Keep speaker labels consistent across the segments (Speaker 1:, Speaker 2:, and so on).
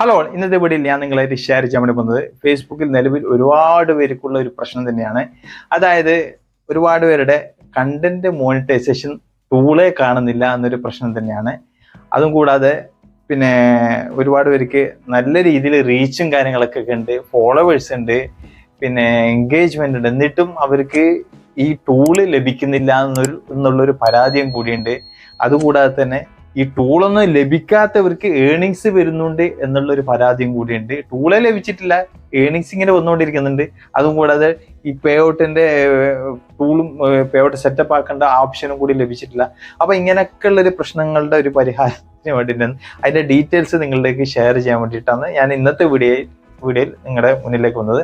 Speaker 1: Hello ഇന്നത്തെ വീഡിയോയിൽ ഞാൻ നിങ്ങളായിട്ട് ഷെയർ ചെയ്യാൻ വേണ്ടി പോകുന്നത് ഫേസ്ബുക്കിൽ നിലവിൽ ഒരുപാട് പേർക്കുള്ള ഒരു പ്രശ്നം തന്നെയാണ്. അതായത് ഒരുപാട് പേരുടെ കണ്ടന്റ് മോണിറ്റൈസേഷൻ ടൂളെ കാണുന്നില്ല എന്നൊരു പ്രശ്നം തന്നെയാണ്. അതും കൂടാതെ പിന്നെ ഒരുപാട് പേർക്ക് നല്ല രീതിയിൽ റീച്ചും കാര്യങ്ങളൊക്കെ ഉണ്ട് ഫോളോവേഴ്സ് ഉണ്ട് പിന്നെ എൻഗേജ്മെന്റ് ഉണ്ട്. എന്നിട്ടും അവർക്ക് ഈ ടൂൾ ലഭിക്കുന്നില്ല എന്നൊരു എന്നുള്ളൊരു പരാതിയും കൂടിയുണ്ട്. അതുകൂടാതെ തന്നെ ഈ ടൂളൊന്നും ലഭിക്കാത്തവർക്ക് ഏണിങ്സ് വരുന്നുണ്ട് എന്നുള്ള ഒരു പരാതിയും കൂടിയുണ്ട്. ടൂളെ ലഭിച്ചിട്ടില്ല ഏണിങ്സ് ഇങ്ങനെ വന്നുകൊണ്ടിരിക്കുന്നുണ്ട്. അതും കൂടാതെ ഈ പേ ഔട്ടിന്റെ ടൂളും പേ ഔട്ട് സെറ്റപ്പ് ആക്കേണ്ട ഓപ്ഷനും കൂടി ലഭിച്ചിട്ടില്ല. അപ്പൊ ഇങ്ങനെയൊക്കെയുള്ള ഒരു പ്രശ്നങ്ങളുടെ ഒരു പരിഹാരത്തിന് വേണ്ടിയിട്ടാണ് അതിന്റെ ഡീറ്റെയിൽസ് നിങ്ങളിലേക്ക് ഷെയർ ചെയ്യാൻ വേണ്ടിയിട്ടാണ് ഞാൻ ഇന്നത്തെ വീഡിയോ വീഡിയോയിൽ നിങ്ങളുടെ മുന്നിലേക്ക് വന്നത്.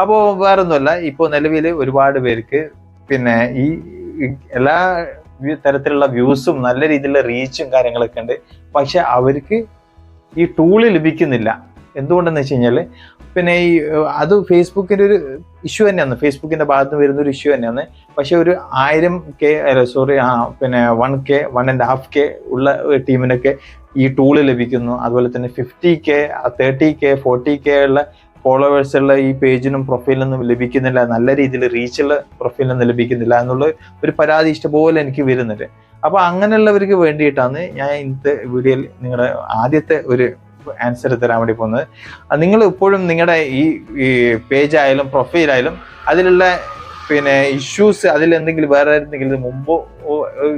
Speaker 1: അപ്പോൾ വേറൊന്നുമല്ല ഇപ്പോൾ നിലവിൽ ഒരുപാട് പേർക്ക് പിന്നെ ഈ എല്ലാ തരത്തിലുള്ള വ്യൂസും നല്ല രീതിയിലുള്ള റീച്ചും കാര്യങ്ങളൊക്കെ ഉണ്ട്. പക്ഷെ അവർക്ക് ഈ ടൂൾ ലഭിക്കുന്നില്ല. എന്തുകൊണ്ടെന്ന് വെച്ച് കഴിഞ്ഞാൽ പിന്നെ ഈ അത് ഫേസ്ബുക്കിന്റെ ഒരു ഇഷ്യൂ തന്നെയാണ്. ഫേസ്ബുക്കിന്റെ ഭാഗത്ത് വരുന്ന ഒരു ഇഷ്യൂ തന്നെയാണ്. പക്ഷെ ഒരു ആയിരം കെ സോറി പിന്നെ one K one and half K ഉള്ള ടീമിനൊക്കെ ഈ ടൂൾ ലഭിക്കുന്നു. അതുപോലെ തന്നെ fifty K thirty K forty K ഉള്ള ഫോളോവേഴ്സ് ഉള്ള ഈ പേജിനും പ്രൊഫൈലൊന്നും ലഭിക്കുന്നില്ല. നല്ല രീതിയിൽ റീച്ചുള്ള പ്രൊഫൈലൊന്നും ലഭിക്കുന്നില്ല എന്നുള്ള ഒരു പരാതി ഇഷ്ടപോലെ എനിക്ക് വരുന്നുണ്ട്. അപ്പോൾ അങ്ങനെയുള്ളവർക്ക് വേണ്ടിയിട്ടാണ് ഞാൻ ഇന്നത്തെ വീഡിയോയിൽ നിങ്ങളുടെ ആദ്യത്തെ ഒരു ആൻസർ തരാൻ വേണ്ടി പോകുന്നത്. നിങ്ങൾ ഇപ്പോഴും നിങ്ങളുടെ ഈ പേജായാലും പ്രൊഫൈലായാലും അതിലുള്ള പിന്നെ ഇഷ്യൂസ് അതിൽ എന്തെങ്കിലും വേറെ എന്തെങ്കിലും മുമ്പ്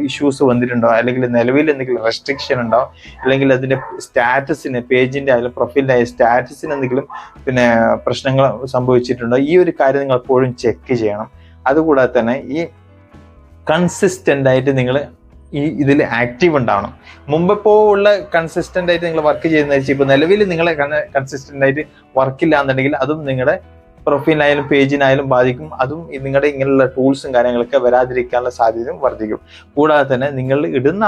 Speaker 1: ഇഷ്യൂസ് വന്നിട്ടുണ്ടോ? അല്ലെങ്കിൽ നിലവിൽ എന്തെങ്കിലും റെസ്ട്രിക്ഷൻ ഉണ്ടോ? അല്ലെങ്കിൽ അതിന്റെ സ്റ്റാറ്റസിന് പേജിന്റെ അതിൽ പ്രൊഫൈലിന്റെ സ്റ്റാറ്റസിന് എന്തെങ്കിലും പിന്നെ പ്രശ്നങ്ങൾ സംഭവിച്ചിട്ടുണ്ടോ? ഈ ഒരു കാര്യം നിങ്ങൾ എപ്പോഴും ചെക്ക് ചെയ്യണം. അതുകൂടാതെ തന്നെ ഈ കൺസിസ്റ്റന്റ് ആയിട്ട് നിങ്ങൾ ഈ ഇതിൽ ആക്റ്റീവ് ഉണ്ടാവണം. മുമ്പെപ്പോ ഉള്ള കൺസിസ്റ്റന്റ് ആയിട്ട് നിങ്ങൾ വർക്ക് ചെയ്യുന്ന ഇപ്പൊ നിലവിൽ നിങ്ങളെ കൺസിസ്റ്റന്റ് ആയിട്ട് വർക്കില്ല എന്നുണ്ടെങ്കിൽ അതും നിങ്ങളുടെ പ്രൊഫൈലിനായാലും പേജിനായാലും ബാധിക്കും. അതും നിങ്ങളുടെ ഇങ്ങനെയുള്ള ടൂൾസും കാര്യങ്ങളൊക്കെ വരാതിരിക്കാനുള്ള സാധ്യതയും വർദ്ധിക്കും. കൂടാതെ തന്നെ നിങ്ങൾ ഇടുന്ന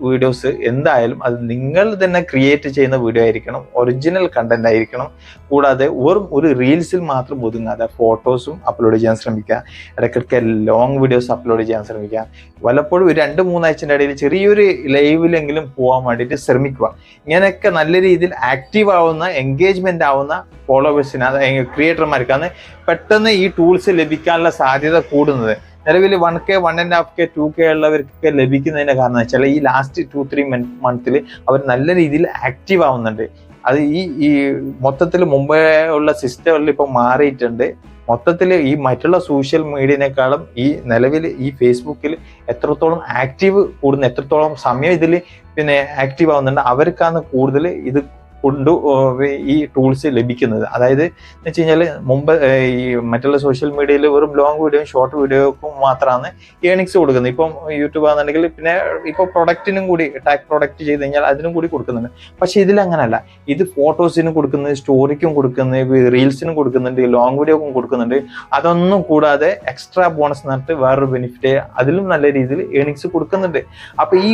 Speaker 1: വീഡിയോസ് എന്തായാലും അത് നിങ്ങൾ തന്നെ ക്രിയേറ്റ് ചെയ്യുന്ന വീഡിയോ ആയിരിക്കണം ഒറിജിനൽ കണ്ടന്റ് ആയിരിക്കണം. കൂടാതെ വെറും ഒരു റീൽസിൽ മാത്രം ഒതുങ്ങാതെ ഫോട്ടോസും അപ്ലോഡ് ചെയ്യാൻ ശ്രമിക്കുക. ഇടയ്ക്കിടയ്ക്ക് ലോങ് വീഡിയോസ് അപ്ലോഡ് ചെയ്യാൻ ശ്രമിക്കുക. വല്ലപ്പോഴും ഒരു രണ്ട് മൂന്നാഴ്ചന്റെ ഇടയിൽ ചെറിയൊരു ലൈവിലെങ്കിലും പോകാൻ വേണ്ടിയിട്ട് ശ്രമിക്കുക. ഇങ്ങനെയൊക്കെ നല്ല രീതിയിൽ ആക്റ്റീവ് ആവുന്ന എൻഗേജ്മെന്റ് ആവുന്ന ഫോളോവേഴ്സിന് അതായത് ക്രിയേറ്റർമാർക്കാണ് പെട്ടെന്ന് ഈ ടൂൾസ് ലഭിക്കാനുള്ള സാധ്യത കൂടുന്നത്. നിലവിൽ one K one and half K two K ഉള്ളവർക്കൊക്കെ ലഭിക്കുന്നതിന്റെ കാരണം വെച്ചാൽ ഈ ലാസ്റ്റ് ടു ത്രീ മന്ത്തിൽ അവർ നല്ല രീതിയിൽ ആക്റ്റീവ് ആവുന്നുണ്ട്. അത് ഈ ഈ മൊത്തത്തിൽ മുമ്പേ ഉള്ള സിസ്റ്റങ്ങളിൽ ഇപ്പം മാറിയിട്ടുണ്ട്. മൊത്തത്തിൽ ഈ മറ്റുള്ള സോഷ്യൽ മീഡിയനേക്കാളും ഈ നിലവിൽ ഈ ഫേസ്ബുക്കിൽ എത്രത്തോളം ആക്റ്റീവ് കൂടുന്നു എത്രത്തോളം സമയം ഇതിൽ പിന്നെ ആക്റ്റീവ് ആവുന്നുണ്ട് അവർക്കാണ് കൂടുതൽ ഇത് കൊണ്ട് ഈ ടൂൾസ് ലഭിക്കുന്നത്. അതായത് എന്ന് വെച്ച് കഴിഞ്ഞാൽ മുമ്പ് ഈ മറ്റുള്ള സോഷ്യൽ മീഡിയയിൽ വെറും ലോങ് വീഡിയോയും ഷോർട്ട് വീഡിയോക്കും മാത്രമാണ് ഏണിങ്സ് കൊടുക്കുന്നത്. ഇപ്പം യൂട്യൂബ് ആണെന്നുണ്ടെങ്കിൽ പിന്നെ ഇപ്പോൾ പ്രൊഡക്റ്റിനും കൂടി ടാഗ് പ്രൊഡക്റ്റ് ചെയ്ത് കഴിഞ്ഞാൽ അതിനും കൂടി കൊടുക്കുന്നുണ്ട്. പക്ഷേ ഇതിൽ അങ്ങനല്ല. ഇത് ഫോട്ടോസിനും കൊടുക്കുന്നത് സ്റ്റോറിക്കും കൊടുക്കുന്നത് റീൽസിനും കൊടുക്കുന്നുണ്ട് ലോങ് വീഡിയോക്കും കൊടുക്കുന്നുണ്ട് അതൊന്നും കൂടാതെ എക്സ്ട്രാ ബോണസ് എന്നിട്ട് വേറൊരു ബെനിഫിറ്റ് അതിലും നല്ല രീതിയിൽ ഏണിങ്സ് കൊടുക്കുന്നുണ്ട്. അപ്പോൾ ഈ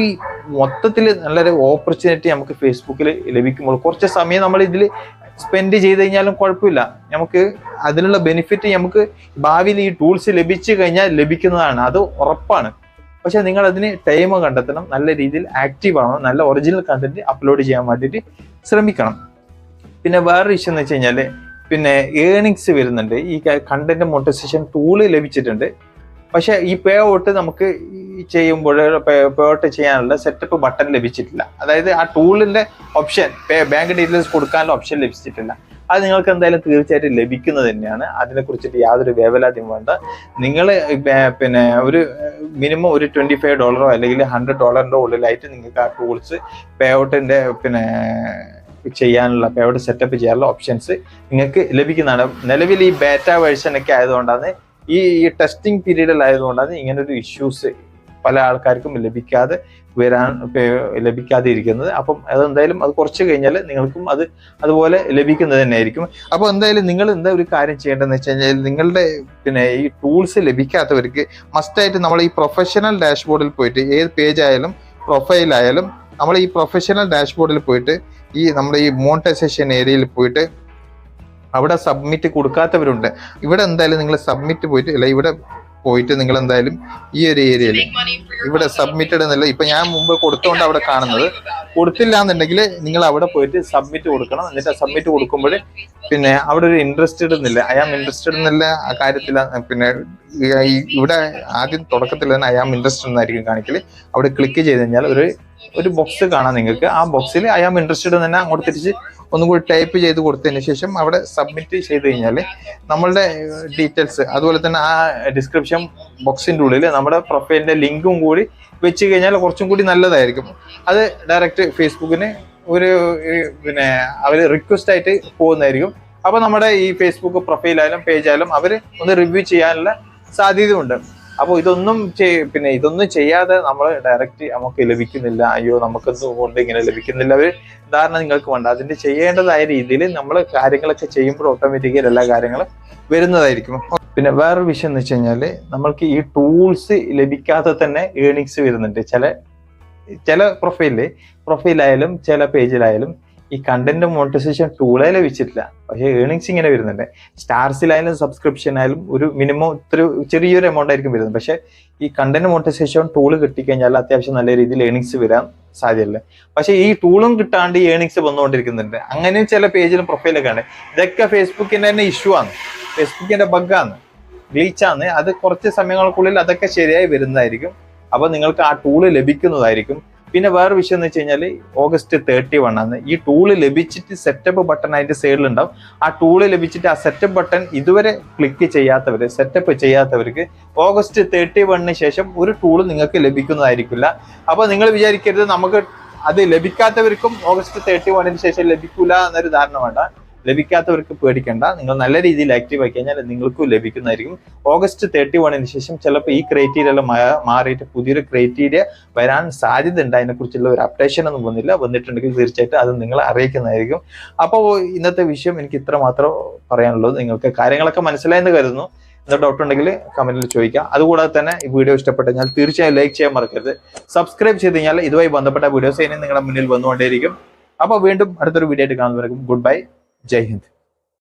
Speaker 1: മൊത്തത്തിൽ നല്ലൊരു ഓപ്പർച്യൂണിറ്റി നമുക്ക് ഫേസ്ബുക്കിൽ ലഭിക്കുമ്പോൾ കുറച്ച് സമയം നമ്മൾ ഇതിൽ സ്പെൻഡ് ചെയ്ത് കഴിഞ്ഞാലും കുഴപ്പമില്ല. നമുക്ക് അതിനുള്ള ബെനിഫിറ്റ് നമുക്ക് ഭാവിയിൽ ഈ ടൂൾസ് ലഭിച്ചു കഴിഞ്ഞാൽ ലഭിക്കുന്നതാണ്. അത് ഉറപ്പാണ്. പക്ഷെ നിങ്ങൾ അതിന് ടൈം കണ്ടെത്തണം നല്ല രീതിയിൽ ആക്റ്റീവ് ആവണം നല്ല ഒറിജിനൽ കണ്ടന്റ് അപ്ലോഡ് ചെയ്യാൻ വേണ്ടിയിട്ട് ശ്രമിക്കണം. പിന്നെ വേറൊരു ഇഷ്യൂ എന്ന് വെച്ച് കഴിഞ്ഞാൽ പിന്നെ ഏണിങ്സ് വരുന്നുണ്ട്. ഈ കണ്ടന്റ് മോണിറ്റൈസേഷൻ ടൂൾ ലഭിച്ചിട്ടുണ്ട്. പക്ഷേ ഈ പേ ഔട്ട് നമുക്ക് ചെയ്യുമ്പോൾ പേ ഔട്ട് ചെയ്യാനുള്ള സെറ്റപ്പ് ബട്ടൺ ലഭിച്ചിട്ടില്ല. അതായത് ആ ടൂളിന്റെ ഓപ്ഷൻ ബാങ്ക് ഡീറ്റെയിൽസ് കൊടുക്കാനുള്ള ഓപ്ഷൻ ലഭിച്ചിട്ടില്ല. അത് നിങ്ങൾക്ക് എന്തായാലും തീർച്ചയായിട്ടും ലഭിക്കുന്നത് തന്നെയാണ്. അതിനെ കുറിച്ചിട്ട് യാതൊരു വേവലാതിയും വേണ്ട. നിങ്ങൾ പിന്നെ ഒരു മിനിമം ഒരു ട്വന്റി ഫൈവ് ഡോളറോ അല്ലെങ്കിൽ ഹൺഡ്രഡ് ഡോളറിന്റെ ഉള്ളിലായിട്ട് നിങ്ങൾക്ക് ആ ടൂൾസ് പേ ഔട്ടിന്റെ പിന്നെ ചെയ്യാനുള്ള പേ ഔട്ട് സെറ്റപ്പ് ചെയ്യാനുള്ള ഓപ്ഷൻസ് നിങ്ങൾക്ക് ലഭിക്കുന്നതാണ്. നിലവിൽ ഈ ബേറ്റ ഒക്കെ ആയതുകൊണ്ടാണ് ഈ ടെസ്റ്റിംഗ് പീരീഡിലായതുകൊണ്ടാണ് ഇങ്ങനൊരു ഇഷ്യൂസ് പല ആൾക്കാർക്കും ലഭിക്കാതെ വരാൻ ലഭിക്കാതെ ഇരിക്കുന്നത് അപ്പം അതെന്തായാലും അത് കുറച്ച് കഴിഞ്ഞാൽ നിങ്ങൾക്കും അത് അതുപോലെ ലഭിക്കുന്നത് തന്നെ ആയിരിക്കും അപ്പോൾ എന്തായാലും നിങ്ങൾ എന്താ ഒരു കാര്യം ചെയ്യേണ്ടതെന്ന് വെച്ച് കഴിഞ്ഞാൽ നിങ്ങളുടെ പിന്നെ ഈ ടൂൾസ് ലഭിക്കാത്തവർക്ക് മസ്റ്റായിട്ട് നമ്മൾ ഈ പ്രൊഫഷണൽ ഡാഷ്ബോർഡിൽ പോയിട്ട് ഏത് പേജ് ആയാലും പ്രൊഫൈൽ ആയാലും നമ്മൾ ഈ പ്രൊഫഷണൽ ഡാഷ്ബോർഡിൽ പോയിട്ട് ഈ നമ്മുടെ ഈ മോണിറ്റൈസേഷൻ ഏരിയയിൽ പോയിട്ട് അവിടെ സബ്മിറ്റ് കൊടുക്കാത്തവരുണ്ട്. ഇവിടെ എന്തായാലും നിങ്ങൾ സബ്മിറ്റ് പോയിട്ട് അല്ല ഇവിടെ പോയിട്ട് നിങ്ങൾ എന്തായാലും ഈ ഒരു ഏരിയയിൽ ഇവിടെ സബ്മിറ്റഡ് എന്നല്ല. ഇപ്പൊ ഞാൻ മുമ്പ് കൊടുത്തോണ്ട് അവിടെ കാണുന്നത് കൊടുത്തില്ല എന്നുണ്ടെങ്കിൽ നിങ്ങൾ അവിടെ പോയിട്ട് സബ്മിറ്റ് കൊടുക്കണം. എന്നിട്ട് സബ്മിറ്റ് കൊടുക്കുമ്പോൾ പിന്നെ അവിടെ ഒരു ഇൻട്രസ്റ്റഡ് എന്നില്ല ഐ ആം ഇൻട്രസ്റ്റഡ് എന്നുള്ള ആ കാര്യത്തിൽ പിന്നെ ഇവിടെ ആദ്യം തുടക്കത്തിൽ തന്നെ ഐ ആം ഇൻട്രസ്റ്റഡ് എന്നായിരിക്കും കാണിക്കൽ. അവിടെ ക്ലിക്ക് ചെയ്ത് കഴിഞ്ഞാൽ ഒരു ഒരു ബോക്സ് കാണാം നിങ്ങൾക്ക്. ആ ബോക്സിൽ ഐ ആം ഇൻട്രസ്റ്റഡ് തന്നെ അങ്ങോട്ട് തിരിച്ച് ഒന്നും കൂടി ടൈപ്പ് ചെയ്ത് കൊടുത്തതിന് ശേഷം അവിടെ സബ്മിറ്റ് ചെയ്ത് കഴിഞ്ഞാൽ നമ്മളുടെ ഡീറ്റെയിൽസ് അതുപോലെ തന്നെ ആ ഡിസ്ക്രിപ്ഷൻ ബോക്സിന്റെ ഉള്ളിൽ നമ്മുടെ പ്രൊഫൈലിന്റെ ലിങ്കും കൂടി വെച്ച് കഴിഞ്ഞാൽ കുറച്ചും കൂടി നല്ലതായിരിക്കും. അത് ഡയറക്റ്റ് ഫേസ്ബുക്കിന് ഒരു പിന്നെ അവർ റിക്വസ്റ്റ് ആയിട്ട് പോകുന്നതായിരിക്കും. അപ്പോൾ നമ്മുടെ ഈ ഫേസ്ബുക്ക് പ്രൊഫൈലായാലും പേജായാലും അവർ ഒന്ന് റിവ്യൂ ചെയ്യാനുള്ള സാധ്യതയുണ്ട്. അപ്പോൾ ഇതൊന്നും പിന്നെ ഇതൊന്നും ചെയ്യാതെ നമ്മൾ ഡയറക്റ്റ് നമുക്ക് ലഭിക്കുന്നില്ല. അയ്യോ നമുക്ക് കൊണ്ട് ഇങ്ങനെ ലഭിക്കുന്നില്ല? ഒരു ധാരണ നിങ്ങൾക്ക് വേണ്ട. അതിന്റെ ചെയ്യേണ്ടതായ രീതിയിൽ നമ്മൾ കാര്യങ്ങളൊക്കെ ചെയ്യുമ്പോൾ ഓട്ടോമാറ്റിക്കലി എല്ലാ കാര്യങ്ങളും വരുന്നതായിരിക്കും. പിന്നെ വേറൊരു വിഷയം എന്ന് വെച്ച് കഴിഞ്ഞാൽ നമ്മൾക്ക് ഈ ടൂൾസ് ലഭിക്കാതെ തന്നെ ഏണിങ്സ് വരുന്നുണ്ട്. ചില ചില പ്രൊഫൈലിൽ പ്രൊഫൈലായാലും ചില പേജിലായാലും ഈ കണ്ടന്റ് മോണിറ്റൈസേഷൻ ടൂളേ ലഭിച്ചിട്ടില്ല. പക്ഷേ ഏണിങ്സ് ഇങ്ങനെ വരുന്നുണ്ട്. സ്റ്റാർസിലായാലും സബ്സ്ക്രിപ്ഷൻ ആയാലും ഒരു മിനിമം ഇത്ര ചെറിയൊരു എമൗണ്ട് ആയിരിക്കും വരുന്നത്. പക്ഷേ ഈ കണ്ടന്റ് മോണിറ്റൈസേഷൻ ടൂൾ കിട്ടിക്കഴിഞ്ഞാൽ അത്യാവശ്യം നല്ല രീതിയിൽ ഏണിങ്സ് വരാൻ സാധ്യതയില്ല പക്ഷേ ഈ ടൂളും കിട്ടാണ്ട് ഈ ഏണിങ്സ് വന്നുകൊണ്ടിരിക്കുന്നുണ്ട്. അങ്ങനെയും ചില പേജിലും പ്രൊഫൈലൊക്കെ ഉണ്ട്. ഇതൊക്കെ ഫേസ്ബുക്കിന്റെ തന്നെ ഇഷ്യൂ ആണ്. ഫേസ്ബുക്കിന്റെ ബഗ്ഗാണ് ഗ്ലീച്ചാണ് അത് കുറച്ച് സമയങ്ങൾക്കുള്ളിൽ അതൊക്കെ ശരിയായി വരുന്നതായിരിക്കും. അപ്പൊ നിങ്ങൾക്ക് ആ ടൂൾ ലഭിക്കുന്നതായിരിക്കും. പിന്നെ വേറെ വിഷയം എന്ന് വെച്ച് കഴിഞ്ഞാൽ ഓഗസ്റ്റ് തേർട്ടി വൺ ആണ്. ഈ ടൂൾ ലഭിച്ചിട്ട് സെറ്റപ്പ് ബട്ടൺ അതിന്റെ സൈഡിൽ ഉണ്ടാവും. ആ ടൂൾ ലഭിച്ചിട്ട് ആ സെറ്റപ്പ് ബട്ടൺ ഇതുവരെ ക്ലിക്ക് ചെയ്യാത്തവർ സെറ്റപ്പ് ചെയ്യാത്തവർക്ക് ഓഗസ്റ്റ് തേർട്ടി വണ്ണിന് ശേഷം ഒരു ടൂൾ നിങ്ങൾക്ക് ലഭിക്കുന്നതായിരിക്കില്ല. അപ്പോൾ നിങ്ങൾ വിചാരിക്കരുത് നമുക്ക് അത് ലഭിക്കാത്തവർക്കും ഓഗസ്റ്റ് തേർട്ടി വണ്ണിന് ശേഷം ലഭിക്കില്ല എന്നൊരു ധാരണ വേണ്ട. ലഭിക്കാത്തവർക്ക് പേടിക്കേണ്ട. നിങ്ങൾ നല്ല രീതിയിൽ ആക്റ്റീവ് ആക്കി കഴിഞ്ഞാൽ നിങ്ങൾക്കും ലഭിക്കുന്നതായിരിക്കും. ഓഗസ്റ്റ് തേർട്ടി വണ്ണിന് ശേഷം ചിലപ്പോൾ ഈ ക്രൈറ്റീരിയ എല്ലാം മാറിയിട്ട് പുതിയൊരു ക്രൈറ്റീരിയ വരാൻ സാധ്യത ഉണ്ട്. അതിനെക്കുറിച്ചുള്ള ഒരു അപ്ഡേഷൻ ഒന്നും വന്നില്ല. വന്നിട്ടുണ്ടെങ്കിൽ തീർച്ചയായിട്ടും അത് നിങ്ങളെ അറിയിക്കുന്നതായിരിക്കും. അപ്പോൾ ഇന്നത്തെ വിഷയം എനിക്ക് ഇത്ര മാത്രം പറയാനുള്ളത് നിങ്ങൾക്ക് കാര്യങ്ങളൊക്കെ മനസ്സിലായെന്ന് കരുതുന്നു. എന്താ ഡൗട്ട് ഉണ്ടെങ്കിൽ കമന്റിൽ ചോദിക്കാം. അതുകൂടാതെ തന്നെ ഈ വീഡിയോ ഇഷ്ടപ്പെട്ടു കഴിഞ്ഞാൽ തീർച്ചയായും ലൈക്ക് ചെയ്യാൻ മറക്കരുത്. സബ്സ്ക്രൈബ് ചെയ്ത് കഴിഞ്ഞാൽ ഇതുമായി ബന്ധപ്പെട്ട വീഡിയോസ് ഇനി നിങ്ങളുടെ മുന്നിൽ വന്നുകൊണ്ടേയിരിക്കും. അപ്പോൾ വീണ്ടും അടുത്തൊരു വീഡിയോ ആയിട്ട് കാണുന്നവർക്കും ഗുഡ് ബൈ जय हिंद।